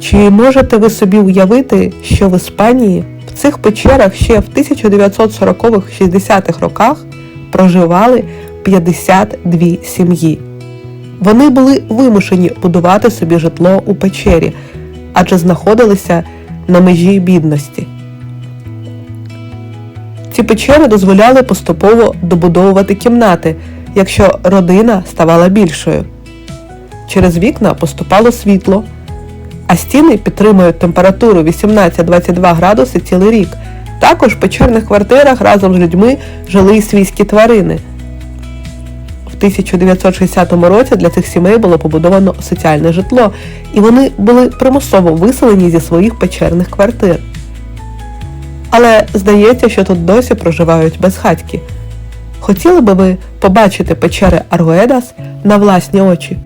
Чи можете ви собі уявити, що в Іспанії в цих печерах ще в 1940-60-х роках проживали 52 сім'ї? Вони були вимушені будувати собі житло у печері, адже знаходилися на межі бідності. Ці печери дозволяли поступово добудовувати кімнати, якщо родина ставала більшою. Через вікна поступало світло, а стіни підтримують температуру 18-22 градуси цілий рік. Також в печерних квартирах разом з людьми жили й свійські тварини. В 1960 році для цих сімей було побудовано соціальне житло, і вони були примусово виселені зі своїх печерних квартир. Але здається, що тут досі проживають безхатьки. Хотіли би ви побачити печери Аргоедас на власні очі?